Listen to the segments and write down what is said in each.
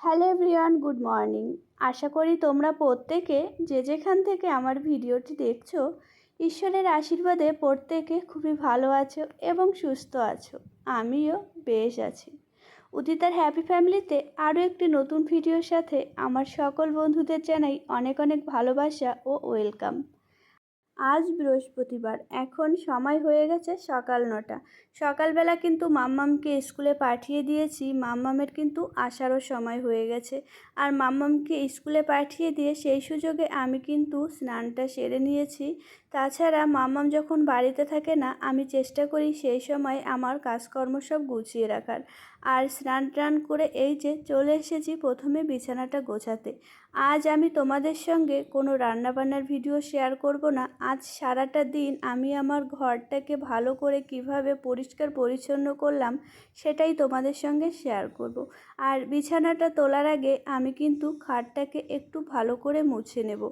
Hello everyone, good morning. আশা করি তোমরা প্রত্যেকে যে যেখান থেকে আমার ভিডিওটি দেখছ, ঈশ্বরের আশীর্বাদে প্রত্যেকে খুবই ভালো আছো এবং সুস্থ আছো। আমিও বেশ আছি। উদিতার হ্যাপি ফ্যামিলিতে আরও একটি নতুন ভিডিওর সাথে আমার সকল বন্ধুদের জানাই অনেক অনেক ভালোবাসা ও ওয়েলকাম। আজ বৃহস্পতিবার। এখন সময় হয়ে গেছে সকাল নটা। সকালবেলা কিন্তু মাম্মামকে স্কুলে পাঠিয়ে দিয়েছি। মাম্মামের কিন্তু আসারও সময় হয়ে গেছে। আর মাম্মামকে স্কুলে পাঠিয়ে দিয়ে সেই সুযোগে আমি কিন্তু স্নানটা সেরে নিয়েছি। তাছাড়া মাম্মাম যখন বাড়িতে থাকে না, আমি চেষ্টা করি সেই সময় আমার কাজকর্ম সব গুছিয়ে রাখার। আর স্নান টান করে এই যে চলে এসেছি প্রথমে বিছানাটা গোছাতে। আজ আমি তোমাদের সঙ্গে কোনো রান্নাবান্নার ভিডিও শেয়ার করব না। আজ সারাটা দিন আমি আমার ঘরটাকে ভালো করে কীভাবে পরিষ্কার পরিচ্ছন্ন করলাম, সেটাই তোমাদের সঙ্গে শেয়ার করব। আর বিছানাটা তোলার আগে আমি কিন্তু খাটটাকে একটু ভালো করে মুছে নেব।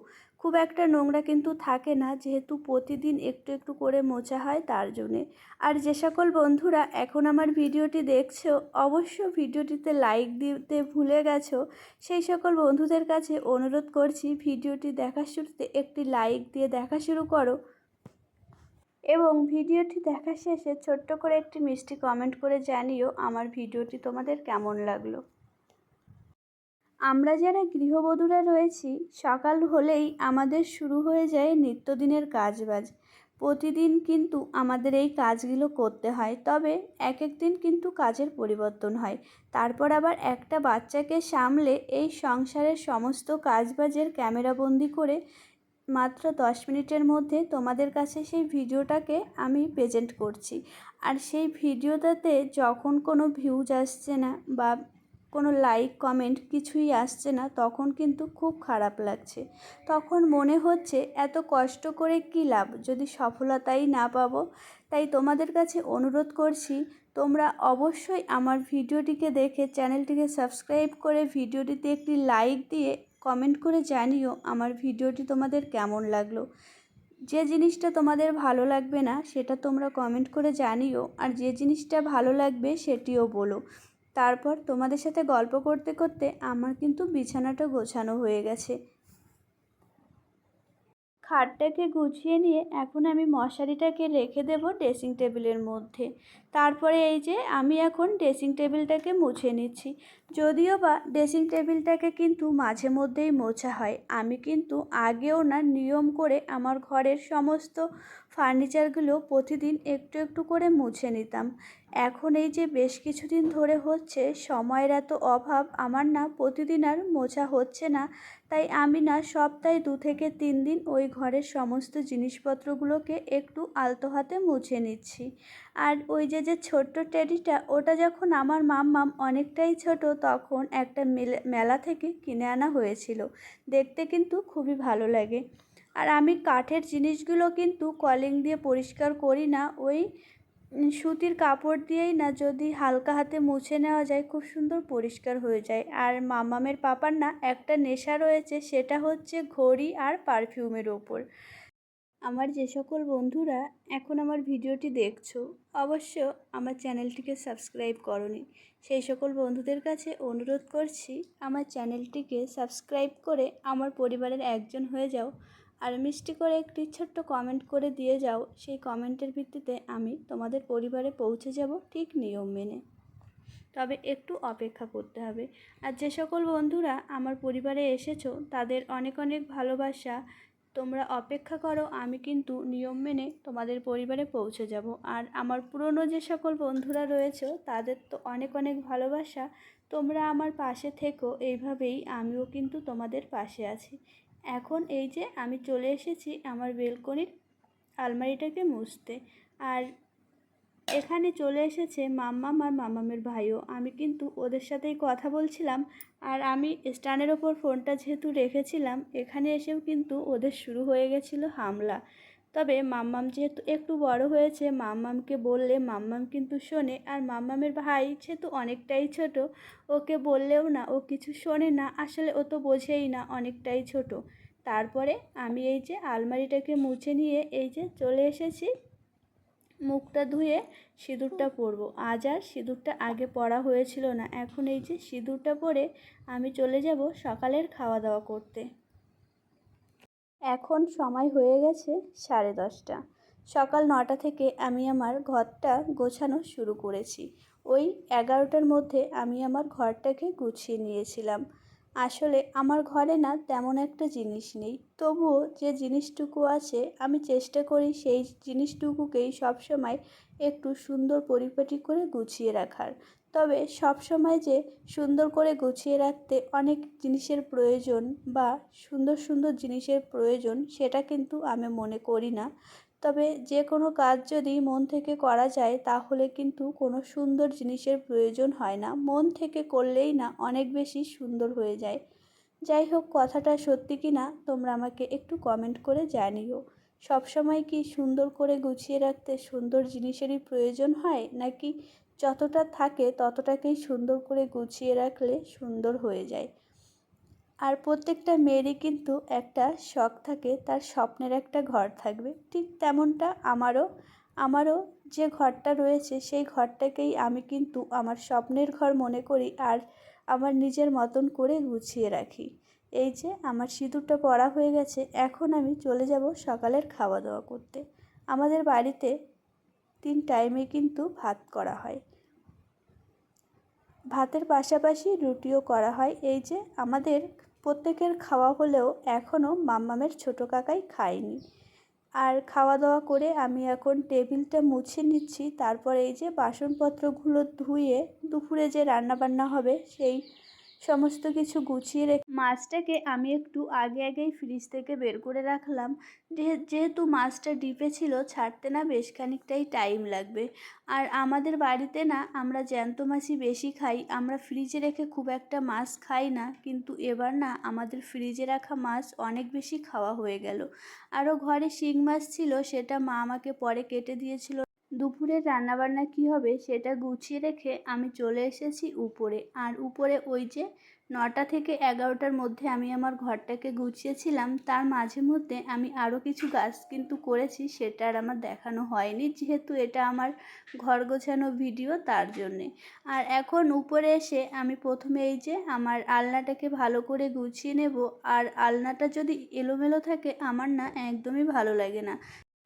খুব একটা নোংরা কিন্তু থাকে না, যেহেতু প্রতিদিন একটু একটু করে মোছা হয় তার জন্যে। আর যে সকল বন্ধুরা এখন আমার ভিডিওটি দেখছ অবশ্য ভিডিওটিতে লাইক দিতে ভুলে গেছো। সেই সকল বন্ধুদের কাছে অনুরোধ করছি, ভিডিওটি দেখার শুরুতে একটি লাইক দিয়ে দেখা শুরু করো। এবং ভিডিওটি দেখা শেষে ছোট্ট করে একটি মিষ্টি কমেন্ট করে জানিও আমার ভিডিওটি তোমাদের কেমন লাগল। আমরা যারা গৃহবধূরা রয়েছি, সকাল হলেই আমাদের শুরু হয়ে যায় নিত্যদিনের কাজবাজ। প্রতিদিন কিন্তু আমাদের এই কাজগুলো করতে হয়, তবে এক এক দিন কিন্তু কাজের পরিবর্তন হয়। তারপর আবার একটা বাচ্চাকে সামলে এই সংসারের সমস্ত কাজবাজের ক্যামেরাবন্দি করে মাত্র দশ মিনিটের মধ্যে তোমাদের কাছে সেই ভিডিওটাকে আমি প্রেজেন্ট করছি। আর সেই ভিডিওটাতে যখন কোনো ভিউজ আসছে না বা কোনো লাইক কমেন্ট কিছুই আসছে না, তখন কিন্তু খুব খারাপ লাগছে। তখন মনে হচ্ছে এত কষ্ট করে কী লাভ? যদি সফলতাই না পাবো, তাই তোমাদের কাছে অনুরোধ করছি, তোমরা অবশ্যই আমার ভিডিওটিকে দেখে চ্যানেলটিকে সাবস্ক্রাইব করে ভিডিওটিতে একটি লাইক দিয়ে কমেন্ট করে জানিও আমার ভিডিওটি তোমাদের কেমন লাগল। যে জিনিসটা তোমাদের ভালো লাগবে না, সেটা তোমরা কমেন্ট করে জানিও, আর যে জিনিসটা ভালো লাগবে সেটিও বলো। তারপর তোমাদের সাথে গল্প করতে করতে আমার কিন্তু বিছানাটা গোছানো হয়ে গেছে। খাটটাকে গুছিয়ে নিয়ে এখন আমি মশারিটাকে রেখে দেব ড্রেসিং টেবিলের মধ্যে। তারপরে এই যে আমি এখন ড্রেসিং টেবিলটাকে মুছে নিচ্ছি। যদিও বা ড্রেসিং টেবিলটাকে কিন্তু মাঝে মধ্যেই মোছা হয়, আমি কিন্তু আগেও না নিয়ম করে আমার ঘরের সমস্ত ফার্নিচারগুলো প্রতিদিন একটু একটু করে মুছে নিতাম। এখন এই যে বেশ কিছুদিন ধরে হচ্ছে, সময়ের এত অভাব, আমার না প্রতিদিন আর মোছা হচ্ছে না। তাই আমি না সপ্তাহে দু থেকে তিন দিন ওই ঘরের সমস্ত জিনিসপত্রগুলোকে একটু আলতো হাতে মুছে নিচ্ছি। আর ওই যে যে ছোট্ট টেডিটা, ওটা যখন আমার মাম্মাম অনেকটাই ছোট, তখন একটা মেলা থেকে কিনে আনা হয়েছিল। দেখতে কিন্তু খুবই ভালো লাগে। আর আমি কাঠের জিনিসগুলো কিন্তু কলিং দিয়ে পরিষ্কার করি না, ওই সুতির কাপড় দিয়েই না যদি হালকা হাতে মুছে নেওয়া যায়, খুব সুন্দর পরিষ্কার হয়ে যায়। আর মামামের পাপার না একটা নেশা রয়েছে, সেটা হচ্ছে ঘড়ি আর পারফিউমের ওপর। আমার যে সকল বন্ধুরা এখন আমার ভিডিওটি দেখছ, অবশ্য আমার চ্যানেলটিকে সাবস্ক্রাইব করনি। সেই সকল বন্ধুদের কাছে অনুরোধ করছি, আমার চ্যানেলটিকে সাবস্ক্রাইব করে আমার পরিবারের একজন হয়ে যাও। আর মিষ্টি করে একটি ছোট্ট কমেন্ট করে দিয়ে যাও। সেই কমেন্টের ভিত্তিতে আমি তোমাদের পরিবারে পৌঁছে যাব ঠিক নিয়ম মেনে। তবে একটু অপেক্ষা করতে হবে। আর যে সকল বন্ধুরা আমার পরিবারে এসেছ, তাদের অনেক অনেক ভালোবাসা। তোমরা অপেক্ষা করো, আমি কিন্তু নিয়ম মেনে তোমাদের পরিবারে পৌঁছে যাব। আর আমার পুরনো যে সকল বন্ধুরা রয়েছে, তাদের তো অনেক অনেক ভালোবাসা। তোমরা আমার পাশে থেকো, এইভাবেই আমিও কিন্তু তোমাদের পাশে আছি। এখন এই যে আমি চলে এসেছি আমার বেলকনির আলমারিটাকে মুছতে। আর এখানে চলে এসেছে মাম্মাম আর মাম্মামের ভাইও। আমি কিন্তু ওদের সাথেই কথা বলছিলাম আর আমি স্ট্যান্ডের ওপর ফোনটা যেহেতু রেখেছিলাম, এখানে এসেও কিন্তু ওদের শুরু হয়ে গেছিল হামলা। তবে মাম্মাম যেহেতু একটু বড় হয়েছে, মাম্মামকে বললে মাম্মাম কিন্তু শোনে আর মাম্মামের ভাই যেহেতু অনেকটাই ছোট, ওকে বললেও না, ও কিছু শোনে না, আসলে ও তো বোঝেই না অনেকটাই ছোট। তারপরে আমি এই যে আলমারিটাকে মুছে নিয়ে এই যে চলে এসেছি, মুখটা ধুয়ে সিঁদুরটা পরবো। আজ আর সিঁদুরটা আগে পরা হয়েছিল না, এখন এই যে সিঁদুরটা পরে আমি চলে যাব সকালের খাওয়া দাওয়া করতে। এখন সময় হয়ে গেছে সাড়ে দশটা। সকাল নটা থেকে আমি আমার ঘরটা গোছানো শুরু করেছি। ওই এগারোটার মধ্যে আমি আমার ঘরটাকে গুছিয়ে নিয়েছিলাম। আসলে আমার ঘরে না তেমন একটা জিনিস নেই। তবুও যে জিনিসটুকু আছে, আমি চেষ্টা করি সেই জিনিসটুকুকেই সবসময় একটু সুন্দর পরিপাটি করে গুছিয়ে রাখার। তবে সবসময় যে সুন্দর করে গুছিয়ে রাখতে অনেক জিনিসের প্রয়োজন বা সুন্দর সুন্দর জিনিসের প্রয়োজন, সেটা কিন্তু আমি মনে করি না। তবে যে কোনো কাজ যদি মন থেকে করা যায়, তাহলে কিন্তু কোনো সুন্দর জিনিসের প্রয়োজন হয় না। মন থেকে করলেই না অনেক বেশি সুন্দর হয়ে যায়। যাই হোক, কথাটা সত্যি কি না, তোমরা আমাকে একটু কমেন্ট করে জানিও। সবসময় কি সুন্দর করে গুছিয়ে রাখতে সুন্দর জিনিসেরই প্রয়োজন হয়? নাকি যতটা থাকে ততটাকেই সুন্দর করে গুছিয়ে রাখলে সুন্দর হয়ে যায়? আর প্রত্যেকটা মেয়েরই কিন্তু একটা শখ থাকে, তার স্বপ্নের একটা ঘর থাকবে। ঠিক তেমনটা আমারও আমারও যে ঘরটা রয়েছে, সেই ঘরটাকেই আমি কিন্তু আমার স্বপ্নের ঘর মনে করি আর আমার নিজের মতন করে গুছিয়ে রাখি। এই যে আমার সিঁদুরটা পরা হয়ে গেছে, এখন আমি চলে যাব সকালের খাওয়া দাওয়া করতে। আমাদের বাড়িতে তিন টাইমে কিন্তু ভাত করা হয়। ভাতের পাশাপাশি রুটিও করা হয়। এই যে আমাদের প্রত্যেকের খাওয়া হলেও এখনও মাম্মামের ছোটো কাকাই খায়নি। আর খাওয়া দাওয়া করে আমি এখন টেবিলটা মুছে নিচ্ছি, তারপর এই যে বাসনপত্রগুলো ধুয়ে দুপুরে যে রান্নাবান্না হবে, সেই সমস্ত কিছু গুছিয়ে রেখে মাছটাকে আমি একটু আগে আগেই ফ্রিজ থেকে বের করে রাখলাম। যেহেতু মাছটা ডিপে ছিল, ছাড়তে না বেশ খানিকটাই টাইম লাগবে। আর আমাদের বাড়িতে না, আমরা জ্যান্ত মাছই বেশি খাই। আমরা ফ্রিজে রেখে খুব একটা মাছ খাই না, কিন্তু এবার না, আমাদের ফ্রিজে রাখা মাছ অনেক বেশি খাওয়া হয়ে গেল। আরও ঘরে শিং মাছ ছিল, সেটা মা আমাকে পরে কেটে দিয়েছিল। দুপুরের রান্নাবান্না কী হবে সেটা গুছিয়ে রেখে আমি চলে এসেছি উপরে। আর উপরে ওই যে নটা থেকে এগারোটার মধ্যে আমি আমার ঘরটাকে গুছিয়েছিলাম, তার মাঝে মধ্যে আমি আরও কিছু গাছ কিন্তু করেছি, সেটা আর আমার দেখানো হয়নি, যেহেতু এটা আমার ঘর গোছানো ভিডিও তার জন্যে। আর এখন উপরে এসে আমি প্রথমে এই যে আমার আলনাটাকে ভালো করে গুছিয়ে নেব, আর আলনাটা যদি এলোমেলো থাকে আমার না একদমই ভালো লাগে না।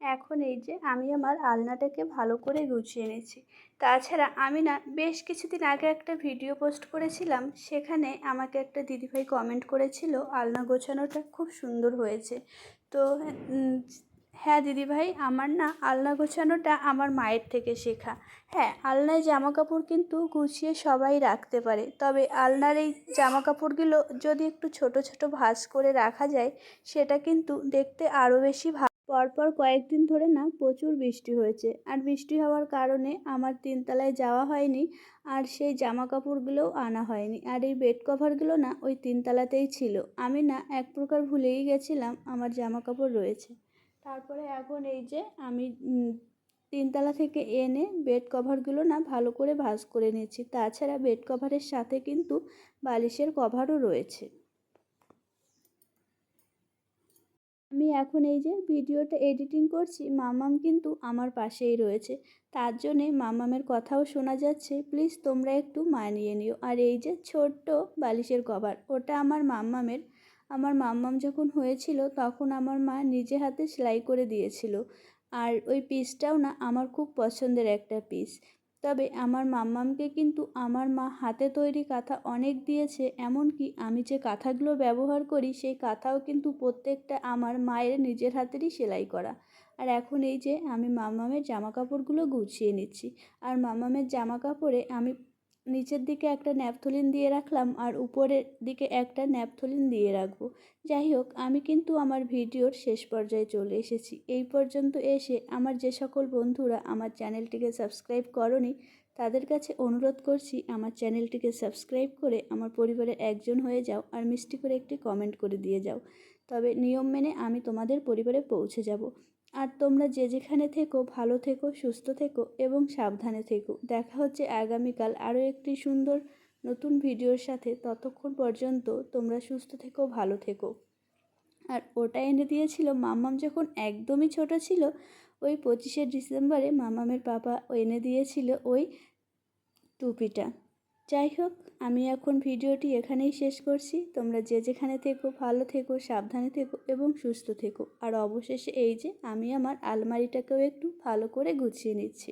এখন এই যে আমি আমার আলনাটাকে ভালো করে গুছিয়ে নিয়েছি। তাছাড়া আমি না বেশ কিছুদিন আগে একটা ভিডিও পোস্ট করেছিলাম, সেখানে আমাকে একটা দিদিভাই কমেন্ট করেছিল, আলনা গোছানোটা খুব সুন্দর হয়েছে। তো হ্যাঁ দিদিভাই, আমার না আলনা গোছানোটা আমার মায়ের থেকে শেখা। হ্যাঁ আলনায় জামা কাপড় কিন্তু গুছিয়ে সবাই রাখতে পারে। তবে আলনার এই জামা কাপড়গুলো যদি একটু ছোট ছোট ভাঁজ করে রাখা যায়, সেটা কিন্তু দেখতে আরও বেশি ভালো পরপর কয়েকদিন ধরে না প্রচুর বৃষ্টি হয়েছে। আর বৃষ্টি হওয়ার কারণে আমার তিনতলায় যাওয়া হয়নি আর সেই জামা কাপড়গুলোও আনা হয়নি। আর এই বেড কভারগুলো না ওই তিনতলাতেই ছিল। আমি না এক প্রকার ভুলেই গেছিলাম আমার জামা কাপড় রয়েছে। তারপরে এখন এই যে আমি তিনতলা থেকে এনে বেড কভারগুলো না ভালো করে ভাঁজ করে নিয়েছি। তাছাড়া বেড কভারের সাথে কিন্তু বালিশের কভারও রয়েছে। আমি এখন এই যে ভিডিওটা এডিটিং করছি, মামাম কিন্তু আমার পাশেই রয়েছে। তার জন্যে মামামের কথাও শোনা যাচ্ছে। প্লিজ তোমরা একটু মানিয়ে নিও। আর এই যে ছোট্ট বালিশের কভার, ওটা আমার মাম্মামের আমার মাম্মাম যখন হয়েছিল, তখন আমার মা নিজে হাতে সেলাই করে দিয়েছিল। আর ওই পিসটাও না, আমার খুব পছন্দের একটা পিস তবে আমার মাম্মামকে কিন্তু আমার মা হাতে তৈরি কাঁথা অনেক দিয়েছে, এমনকি আমি যে কাঁথাগুলো ব্যবহার করি সেই কাঁথাও কিন্তু প্রত্যেকটা আমার মায়ের নিজের হাতেরই সেলাই করা। আর এখন এই যে আমি মাম্মামের জামা কাপড়গুলো গুছিয়ে নিচ্ছি। আর মাম্মামের জামা কাপড়ে আমি নিচের দিকে একটা ন্যাপথলিন দিয়ে রাখলাম আর উপরের দিকে একটা ন্যাপথলিন দিয়ে রাখব। যাই হোক, আমি কিন্তু আমার ভিডিওর শেষ পর্যায়ে চলে এসেছি। এই পর্যন্ত এসে আমার যে সকল বন্ধুরা আমার চ্যানেলটিকে সাবস্ক্রাইব করনি, তাদের কাছে অনুরোধ করছি আমার চ্যানেলটিকে সাবস্ক্রাইব করে আমার পরিবারের একজন হয়ে যাও আর মিষ্টি করে একটি কমেন্ট করে দিয়ে যাও। তবে নিয়ম মেনে আমি তোমাদের পরিবারে পৌঁছে যাব। আর তোমরা যে যেখানে থেকো, ভালো থেকো, সুস্থ থেকো এবং সাবধানে থেকো। দেখা হচ্ছে আগামীকাল আরও একটি সুন্দর নতুন ভিডিওর সাথে। ততক্ষণ পর্যন্ত তোমরা সুস্থ থেকো, ভালো থেকো। আর ওটা এনে দিয়েছিল, মাম্মাম যখন একদমই ছোট ছিল, ওই পঁচিশে ডিসেম্বরে মামামের পাপা এনে দিয়েছিল ওই টুপিটা। যাই হোক, আমি এখন ভিডিওটি এখানেই শেষ করছি। তোমরা যে যেখানে থেকো, ভালো থেকো, সাবধানে থেকো এবং সুস্থ থেকো। আর অবশেষে এই যে, আমি আমার আলমারিটাকেও একটু ভালো করে গুছিয়ে নিচ্ছি।